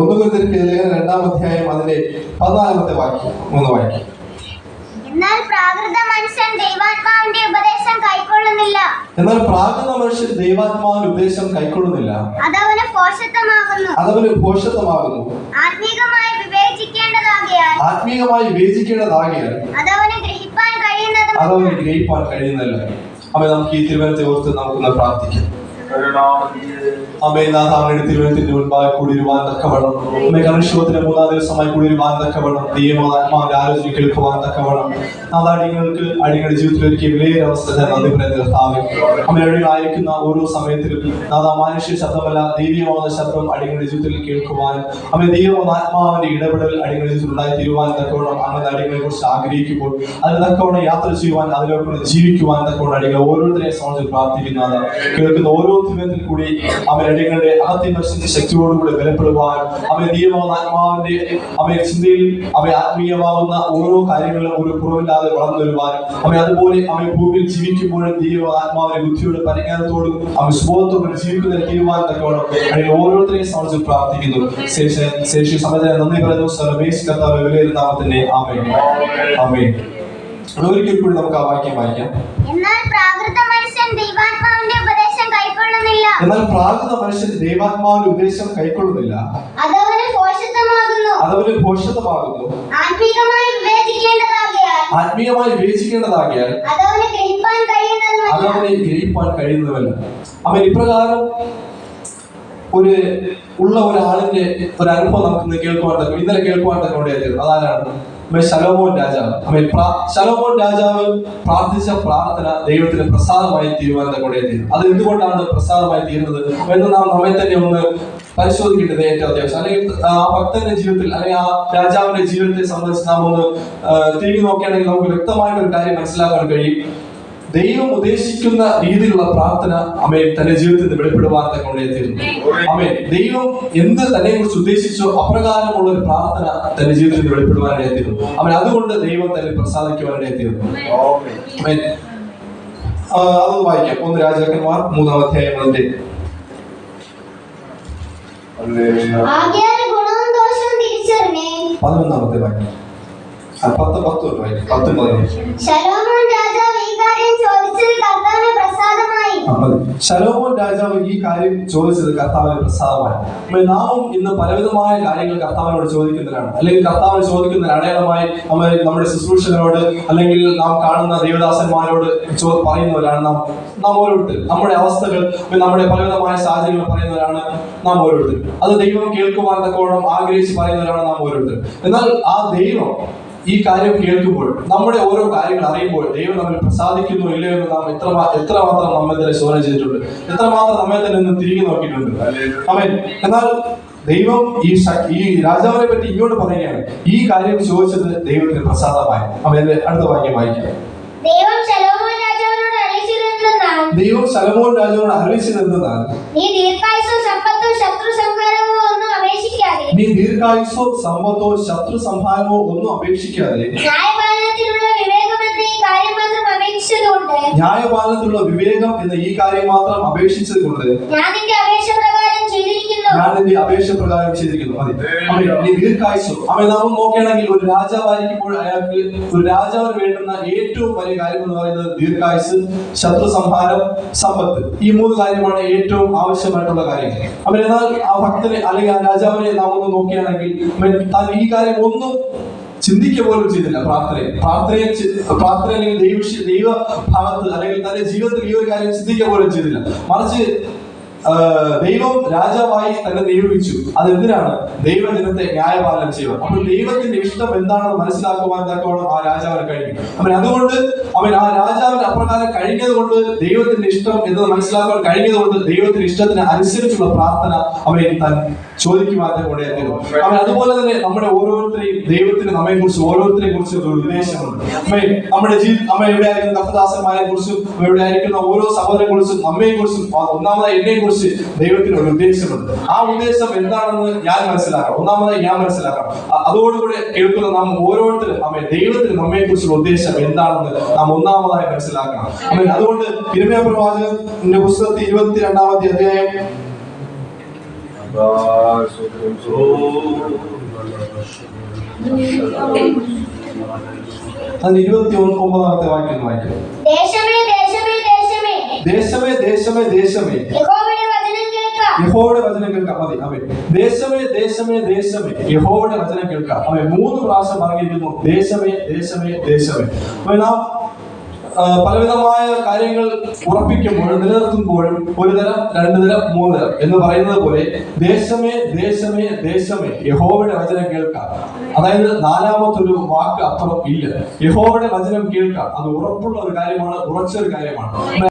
ഒന്ന് കുരുത്തിരിക്ക് ലേഖനം രണ്ടാം അധ്യായം അതിന്റെ പതിനാലാമത്തെ വാക്യം ഒന്ന് വാക്യം. എന്നാൽ പ്രാകൃത മനുഷ്യൻ ദൈവാത്മാവിന്റെ ഉപദേശം കൈക്കൊള്ളുന്നില്ല. എന്നാൽ പ്രാകൃത മനുഷ്യൻ ദൈവാത്മാവിന്റെ ഉപദേശം കൈക്കൊള്ളുന്നില്ല. അതവന് പോഷത്വമാകുന്നു. അതവന് ആത്മീകമായി വിവേചിക്കേണ്ടതാകിയാൽ. വിവേചിക്കേണ്ടതാകിയാൽ അതവന് ഗ്രഹിപ്പാൻ കഴിയുന്നതും അതവന് ഗ്രഹിപ്പാൻ കഴിയുന്നില്ല അപ്പോൾ നമുക്ക് ഈ തിരുവനന്തപുരത്ത് നമുക്കൊന്ന് പ്രാർത്ഥിക്കാം. അമ്മേ മൂന്നാം ദിവസമായി കൂടിയിരുവാൻ തക്കവണ്ണം. ആത്മാവിന്റെ ആലോചന കേൾക്കുവാൻ തക്കവണ്ണം. നാഥ അടിങ്ങളുടെ ജീവിതത്തിൽ അവസ്ഥ നന്ദി അടികളായിരിക്കുന്ന ഓരോ സമയത്തിലും നാഥ മാനുഷ്യ ശബ്ദമല്ല ദൈവീയമാകുന്ന ശബ്ദം അടികളുടെ ജീവിതത്തിൽ കേൾക്കുവാൻ. അമ്മ ദൈവമോ ആത്മാവിന്റെ ഇടപെടൽ അടികളുടെ ജീവിതത്തിൽ ഉണ്ടായി തീരുവാൻ തക്കവണ്ണം. അങ്ങനെ അടികളെ കുറിച്ച് ആഗ്രഹിക്കുമ്പോൾ തക്കവണ്ണം യാത്ര ചെയ്യുവാൻ അതിലൊക്കെ ജീവിക്കുവാൻ തക്കവണ്ണം അടികൾ ഓരോരുത്തരെയും സമയത്ത് പ്രാർത്ഥിക്കുന്നതാണ്. കേൾക്കുന്ന ഓരോ ദിവസത്തിൽ കൂടി അടികളുടെ അകത്തിമർശിച്ച ശക്തിയോടുകൂടി ബലപ്പെടുവാൻ അവരെ ദീപമാകുന്ന ആത്മാവിന്റെ അവയെ ചിന്തയിൽ അവ ആത്മീയമാകുന്ന ഓരോ കാര്യങ്ങളിലും ഒരു കുറവില്ലാതെ വളർന്നു വരുവാൻ അവ അതുപോലെ അവയെ ഭൂമിയിൽ ജീവിക്കുമ്പോഴും ദൈവ ആത്മാവിനെ ബുദ്ധിയോടെ പരിജ്ഞാനത്തോടും അവ സുബോധത്തോടും ജീവിക്കുന്ന തീരുമാനം അല്ലെങ്കിൽ ഓരോരുത്തരെയും സമർപ്പിച്ച് പ്രാർത്ഥിക്കുന്നു. ശേഷം ശേഷി സമയത്തിന് നന്ദി പറയുന്നു. സർവേശ് കർത്താവ് വിലയിരുന്ന നാമത്തിന്റെ ആമേ ആമേ ഒരിക്കൽ കൂടി നമുക്ക് ആ വാക്യം വായിക്കാം. എന്നാൽ പ്രാകൃത മനുഷ്യൻ ദൈവാത്മാവിന്റെ ഉപദേശം കൈക്കൊള്ളുന്നില്ല. അതവന് ഭോഷതമാകുന്നു ആത്മീകമായി വിവേചിക്കേണ്ടതാകിയാൽ. അതവന് ഗ്രഹിപ്പാൻ കഴിയുന്നതല്ല അവൻ ഇപ്രകാരം ഒരു ഉള്ള ഒരാളിന്റെ ഒരു അനുഭവം നമുക്ക് കേൾക്കുവാൻ തക്ക ഇന്നലെ കേൾക്കുവാൻ തക്ക അതാരാണ്? ശലോമോൻ രാജാവ്. ശലോമോൻ രാജാവ് പ്രാർത്ഥിച്ച പ്രാർത്ഥന ദൈവത്തിന് പ്രസാദമായി തീരുവാൻ കൊണ്ടേ തീരും അത് എന്തുകൊണ്ടാണ് പ്രസാദമായി തീരുന്നത്? എന്ന് നാം നമ്മെ തന്നെ ഒന്ന് പരിശോധിക്കേണ്ടത് ഏറ്റവും അത്യാവശ്യം. അല്ലെങ്കിൽ ആ ഭക്തന്റെ ജീവിതത്തിൽ അല്ലെങ്കിൽ ആ രാജാവിന്റെ ജീവിതത്തെ സംബന്ധിച്ച് നാം ഒന്ന് തിരിഞ്ഞു നോക്കുകയാണെങ്കിൽ നമുക്ക് വ്യക്തമായിട്ട് ഒരു കാര്യം മനസ്സിലാക്കാൻ കഴിയും. ദൈവം ഉദ്ദേശിക്കുന്ന രീതിയിലുള്ള പ്രാർത്ഥന അമ്മയെ തന്റെ ജീവിതത്തിൽ നിന്ന് വെളിപ്പെടുവാൻ കൊണ്ടേത്തിരുന്നു അമ്മേ ദൈവം എന്ത് തന്നെ കുറിച്ച് ഉദ്ദേശിച്ചോ അപ്രകാരമുള്ള ഒരു പ്രാർത്ഥന തന്റെ ജീവിതത്തിൽ നിന്ന് വെളിപ്പെടുവാനിടയെത്തിയിരുന്നു അവൻ അതുകൊണ്ട് ദൈവം തന്നെ പ്രസാദിക്കുവാനിടയെത്തിയിരുന്നു അമ്മേ അത് അതൊന്ന് വായിക്കാം. ഒന്ന് രാജാക്കന്മാർ മൂന്നാം അധ്യായം അതിന്റെ ആകയാൽ ഗുണവും ദോഷവും തിരിച്ചറിഞ്ഞേ. പതിനൊന്നാമത്തെ വാക്യം. പത്ത് പത്ത് വായിക്കും. വായിക്കാം പത്തും പതിനഞ്ച് ശലോമോൻ രാജാവ് ഈ കാര്യം ചോദിച്ചത് കർത്താവിന് ശലോമോൻ രാജാവ് ഈ കാര്യം ചോദിച്ചത് കർത്താവിന് പ്രസാദമായി നാമും ഇന്ന് പലവിധമായ കാര്യങ്ങൾ കർത്താവിനോട് ചോദിക്കുന്നവരാണ്. അല്ലെങ്കിൽ കർത്താവിന് ചോദിക്കുന്ന അടയാളമായി നമ്മൾ നമ്മുടെ ശുശ്രൂഷകരോട് അല്ലെങ്കിൽ നാം കാണുന്ന ദേവദാസന്മാരോട് പറയുന്നവരാണ് നാം. നാം ഓരോരുത്തർ നമ്മുടെ അവസ്ഥകൾ നമ്മുടെ പലവിധമായ സാഹചര്യങ്ങൾ പറയുന്നവരാണ് നാം ഓരോരുത്തർ അത് ദൈവം കേൾക്കുവാൻ തക്കോണം ആഗ്രഹിച്ച് പറയുന്നവരാണ് നാം ഓരോരുത്തർ എന്നാൽ ആ ദൈവം ഈ കാര്യം കേൾക്കുമ്പോൾ നമ്മുടെ ഓരോ കാര്യങ്ങൾ അറിയുമ്പോൾ ദൈവം നമ്മൾ പ്രസാദിക്കുന്നു ഇല്ലയോ എന്ന് നാം എത്ര എത്രമാത്രം നമ്മെ തന്നെ ശോധന ചെയ്തിട്ടുണ്ട്. എത്രമാത്രം നമ്മെ തന്നെ ഒന്ന് തിരികെ നോക്കിയിട്ടുണ്ട്. അവൻ എന്നാൽ ദൈവം ഈ ഈ രാജാവിനെ പറ്റി ഇങ്ങോട്ട് പറയുകയാണ്. ഈ കാര്യം ചോദിച്ചത് ദൈവത്തിന് പ്രസാദമായി. അവൻ അടുത്ത വാക്യം വായിക്കാം. ദൈവം ശലോമോൻ രാജാവിനോട് അളിച്ചിരുന്നാൽ ദൈവം ശലമോൻ രാജാവിനോട് അറിയിച്ചത് നീ ദീർഘായുസും സമ്പത്തും ശത്രു ഒന്നും അപേക്ഷിക്കാതെ. നീ ദീർഘായുസോ സമ്പത്തോ ശത്രു സംഹാരമോ ഒന്നും അപേക്ഷിക്കാതെ. ന്യായപാലനത്തിലുള്ള വിവേകമെന്ന ഈ കാര്യം മാത്രം അപേക്ഷിച്ചതുകൊണ്ട് ന്യായപാലനത്തിലുള്ള വിവേകം എന്ന ഈ കാര്യം മാത്രം അപേക്ഷിച്ചത് കൊണ്ട് ഞാൻ നിന്റെ ഞാൻ നിന്റെ അപേക്ഷ പ്രകാരം ചെയ്തിരിക്കുന്നു. അവൻ നീ അവൻ നാം നോക്കുകയാണെങ്കിൽ ഒരു രാജാവായിരിക്കുമ്പോൾ അയാൾക്ക് ഒരു രാജാവിന് വേണ്ടുന്ന ഏറ്റവും വലിയ കാര്യം എന്ന് പറയുന്നത് ദീർഘായുസ് ശത്രു സംഹാരം സമ്പത്ത്. ഈ മൂന്ന് കാര്യമാണ് ഏറ്റവും ആവശ്യമായിട്ടുള്ള കാര്യങ്ങൾ. അവൻ എന്നാൽ ആ ഭക്തനെ അല്ലെങ്കിൽ ആ രാജാവിനെ നാം ഒന്ന് നോക്കുകയാണെങ്കിൽ താൻ ഈ കാര്യം ഒന്നും ചിന്തിക്കുക പോലും ചെയ്തില്ല. പ്രാർത്ഥനയിൽ. പ്രാർത്ഥനയിൽ പ്രാർത്ഥന അല്ലെങ്കിൽ ദൈവ ഭാഗത്ത് അല്ലെങ്കിൽ തന്റെ ജീവിതത്തിൽ ഈ ഒരു കാര്യം ചിന്തിക്കുക പോലും ചെയ്തില്ല. മറിച്ച് ദൈവം രാജാവായി തന്നെ നിയോഗിച്ചു അതെന്തിനാണ്? ദൈവജനത്തെ ന്യായപാലനം ചെയ്യുക അപ്പോൾ ദൈവത്തിന്റെ ഇഷ്ടം എന്താണെന്ന് മനസ്സിലാക്കുവാൻ തക്കവണ്ണം ആ രാജാവിന് കഴിഞ്ഞു. അവൻ അതുകൊണ്ട് അവൻ ആ രാജാവിന് അപ്രകാരം കഴിഞ്ഞത് കൊണ്ട് ദൈവത്തിന്റെ ഇഷ്ടം എന്ന് മനസ്സിലാക്കാൻ കഴിഞ്ഞത് കൊണ്ട് ദൈവത്തിന്റെ ഇഷ്ടത്തിന് അനുസരിച്ചുള്ള പ്രാർത്ഥന അവൻ താൻ ചോദിക്കുവാൻ കൊണ്ടേയിരുന്നു അവൻ അതുപോലെ തന്നെ നമ്മുടെ ഓരോരുത്തരെയും ദൈവത്തിന് നമ്മെ കുറിച്ച് ഓരോരുത്തരെ കുറിച്ച് ഒരു ഉദ്ദേശമുണ്ട് നമ്മുടെ ജീവി അമ്മ എവിടെ ആയിരിക്കുന്ന കർത്തദാസന്മാരെ കുറിച്ചും ഓരോ സഹോദരനെ കുറിച്ചും നമ്മയെ കുറിച്ചും ഒന്നാമതായി എന്നെ ദൈവത്തിന് ഒരു ഉദ്ദേശമുണ്ട്. ആ ഉദ്ദേശം എന്താണെന്ന് ഞാൻ മനസ്സിലാക്കാം ഒന്നാമതായി ഞാൻ മനസ്സിലാക്കാം അതോടുകൂടി കേൾക്കുന്ന നാം ഓരോരുത്തരും അമ്മ ദൈവത്തിന് നമ്മെ കുറിച്ചുള്ള ഉദ്ദേശം എന്താണെന്ന് നാം ഒന്നാമതായി മനസ്സിലാക്കണം. അമ്മ അതുകൊണ്ട് തിരുമയ പ്രവാചകന്റെ പുസ്തകത്തിൽ ഇരുപത്തിരണ്ടാമത്തെ അധ്യായം. അതിന് ഇരുപത്തി ഒമ്പതാമത്തെ വാക്യം വായിക്കും. ദേശമേ ദേശമേ ദേശമേ. ദേശമേ യഹോവയുടെ വചനം കേൾക്കാം. മതി അവൻ ദേശമേ ദേശമേ ദേശമേ. യഹോയുടെ വചനം കേൾക്കാം. അവൻ മൂന്ന് പ്രാവശ്യം പറഞ്ഞിരിക്കുന്നു. ദേശമേ ദേശമേ ദേശമേ. അപ്പൊ നാം പലവിധമായ കാര്യങ്ങൾ ഉറപ്പിക്കുമ്പോഴും നിലനിർത്തുമ്പോഴും ഒരു തരം രണ്ടു തരം മൂന്ന് തരം എന്ന് പറയുന്നത് പോലെ ദേശമേ ദേശമേ ദേശമേ. യഹോവയുടെ വചനം കേൾക്കാം. അതായത് നാലാമത്തെ ഒരു വാക്ക് അപ്പുറം ഇല്ല. യഹോവയുടെ വചനം കേൾക്കാം. അത് ഉറപ്പുള്ള ഒരു കാര്യമാണ് ഉറച്ചൊരു കാര്യമാണ്.